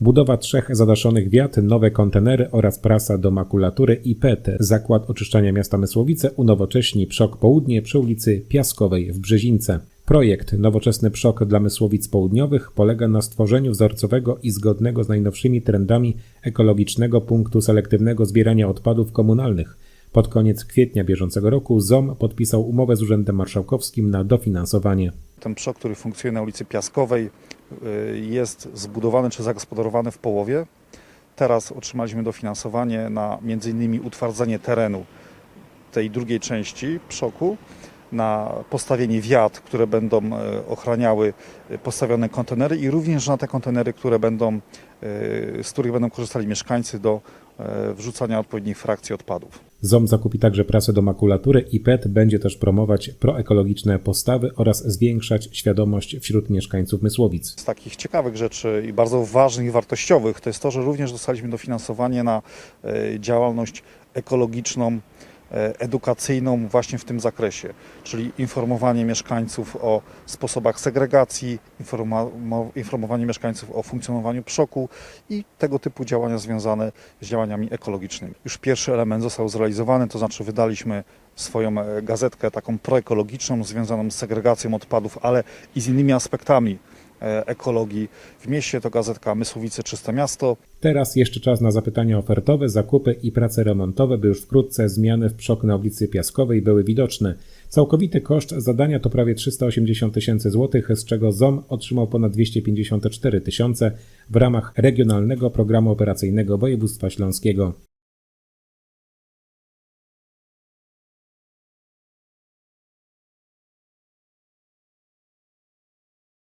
Budowa trzech zadaszonych wiat, nowe kontenery oraz prasa do makulatury i PET. Zakład oczyszczania miasta Mysłowice unowocześni Przok Południe przy ulicy Piaskowej w Brzezince. Projekt Nowoczesny Przok dla Mysłowic Południowych polega na stworzeniu wzorcowego i zgodnego z najnowszymi trendami ekologicznego punktu selektywnego zbierania odpadów komunalnych. Pod koniec kwietnia bieżącego roku ZOM podpisał umowę z Urzędem Marszałkowskim na dofinansowanie. Ten przok, który funkcjonuje na ulicy Piaskowej, jest zbudowany czy zagospodarowany w połowie. Teraz otrzymaliśmy dofinansowanie na m.in. utwardzenie terenu tej drugiej części przoku, na postawienie wiat, które będą e, ochraniały e, postawione kontenery i również na te kontenery, które będą, e, z których będą korzystali mieszkańcy do wrzucania odpowiednich frakcji odpadów. ZOM zakupi także prasę do makulatury i PET będzie też promować proekologiczne postawy oraz zwiększać świadomość wśród mieszkańców Mysłowic. Z takich ciekawych rzeczy i bardzo ważnych i wartościowych to jest to, że również dostaliśmy dofinansowanie na e, działalność ekologiczną, edukacyjną właśnie w tym zakresie, czyli informowanie mieszkańców o sposobach segregacji, informowanie mieszkańców o funkcjonowaniu przoku i tego typu działania związane z działaniami ekologicznymi. Już pierwszy element został zrealizowany, to znaczy wydaliśmy swoją e, gazetkę taką proekologiczną, związaną z segregacją odpadów, ale i z innymi aspektami e, ekologii. W mieście to gazetka Mysłowice Czyste Miasto. Teraz jeszcze czas na zapytania ofertowe, zakupy i prace remontowe, by już wkrótce zmiany w przok na ulicy Piaskowej były widoczne. Całkowity koszt zadania to prawie 380 tysięcy złotych, z czego ZOM otrzymał ponad 254 tysiące w ramach Regionalnego Programu Operacyjnego Województwa Śląskiego.